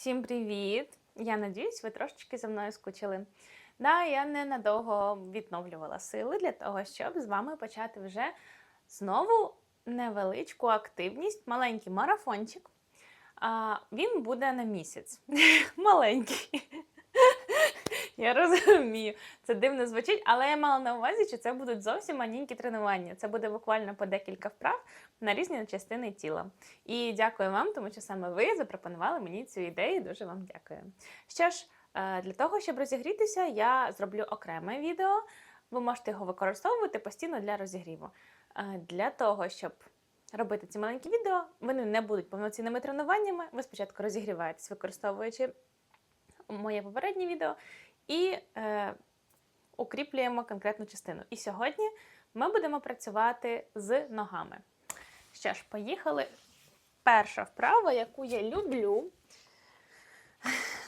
Всім привіт! Я надіюсь, ви трошечки за мною скучили. Да, я ненадовго відновлювала сили для того, щоб з вами почати вже знову невеличку активність, маленький марафончик. А, він буде на місяць. Маленький. Я розумію, це дивно звучить, але я мала на увазі, що це будуть зовсім маленькі тренування. Це буде буквально по декілька вправ на різні частини тіла. І дякую вам, тому що саме ви запропонували мені цю ідею. Дуже вам дякую. Що ж, е, для того, щоб розігрітися, я зроблю окреме відео. Ви можете його використовувати постійно для розігріву. Е, Для того, щоб робити ці маленькі відео, вони не будуть повноцінними тренуваннями. Ви спочатку розігріваєтесь, використовуючи моє попереднє відео, і е, укріплюємо конкретну частину. І сьогодні ми будемо працювати з ногами. Що ж, поїхали. Перша вправа, яку я люблю.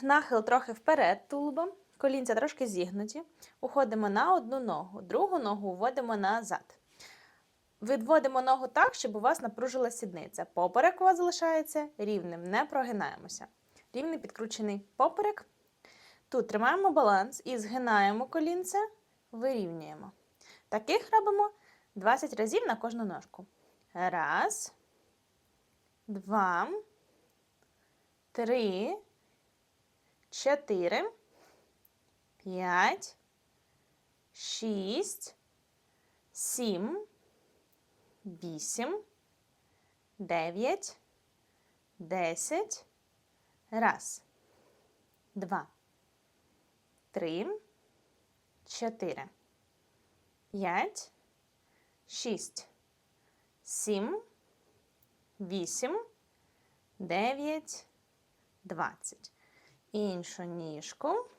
Нахил трохи вперед тулубом, колінця трошки зігнуті. Уходимо на одну ногу, другу ногу вводимо назад. Відводимо ногу так, щоб у вас напружила сідниця. Поперек у вас залишається рівним, не прогинаємося. Рівний підкручений поперек. Тут тримаємо баланс і згинаємо колінце, вирівнюємо. Таких робимо 20 разів на кожну ножку. Раз, два, три, чотири, п'ять, шість, сім, вісім, дев'ять, десять. Раз, два, три, чотири, п'ять, шість, сім, вісім, дев'ять, двадцять. Іншу ніжку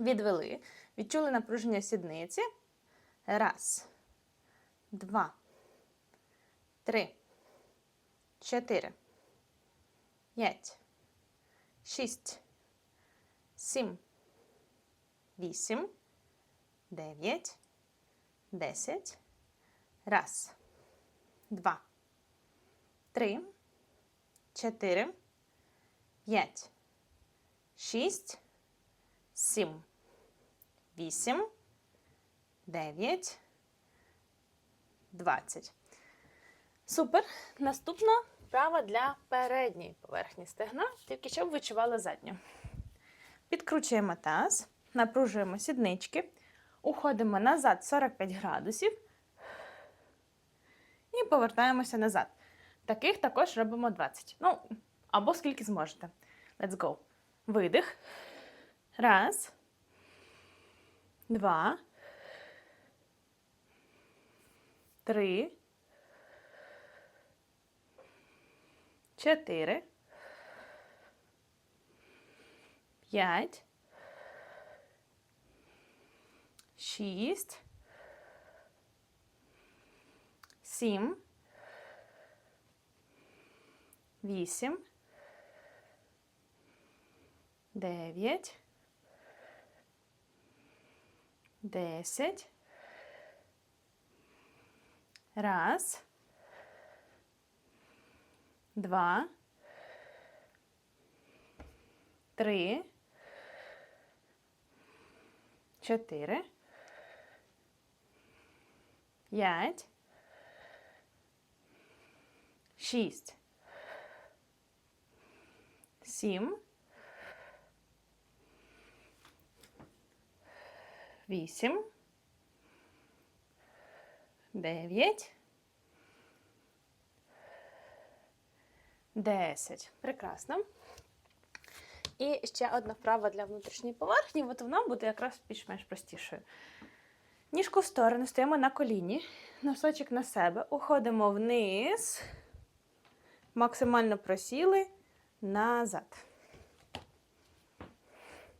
відвели. Відчули напруження сідниці. Раз, два, три, чотири, п'ять, шість, сім, вісім, дев'ять, десять. Раз, два, три, чотири, п'ять, шість, сім, вісім, дев'ять, двадцять. Супер. Наступна вправа для передньої поверхні стегна, тільки щоб відчували задню. Підкручуємо таз, напружуємо сіднички, уходимо назад 45 градусів і повертаємося назад. Таких також робимо 20. Ну, або скільки зможете. Let's go. Видих. Раз. Два. Три. Чотири. П'ять. Шість. Сім. Вісім. Дев'ять. Десять. Раз. Два. Три. Чотири. П'ять. Шість. Сім. Вісім. Дев'ять. Десять. Прекрасно. І ще одна вправа для внутрішньої поверхні, от вона буде якраз більш-менш простішою. Ніжку в сторону, стоїмо на коліні, носочок на себе, уходимо вниз, максимально просіли назад.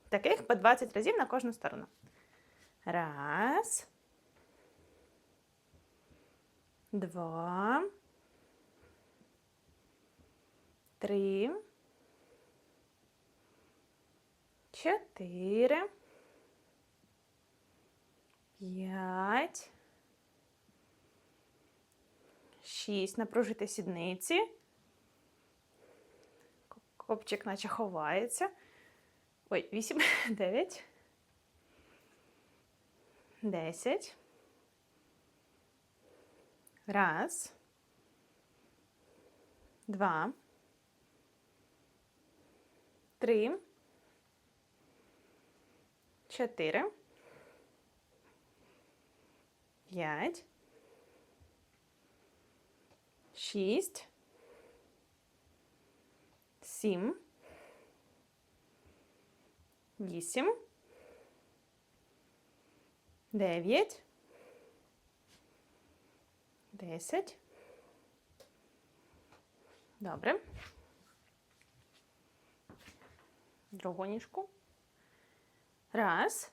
Таких по 20 разів на кожну сторону. Раз. Два. Три. Чотири. П'ять. Шість. Напружити сідниці. Копчик наче ховається. Ой, 8, 9, 10. Раз. Два. Три. Чотири. П'ять. Шість. Сім. Вісім. Дев'ять. Десять. Добре. Другу ніжку. Раз.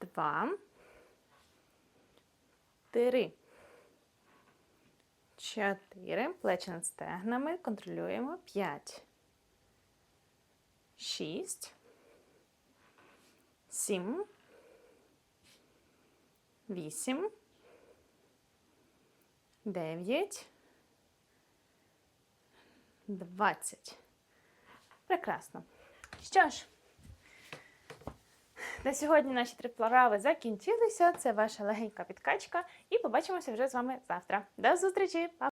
Два. Три. Чотири. Плечі над стегнами. Контролюємо. П'ять. Шість. Сім. Вісім. Дев'ять. Двадцять. Прекрасно. Що ж, на сьогодні наші три вправи закінчилися. Це ваша легенька підкачка. І побачимося вже з вами завтра. До зустрічі!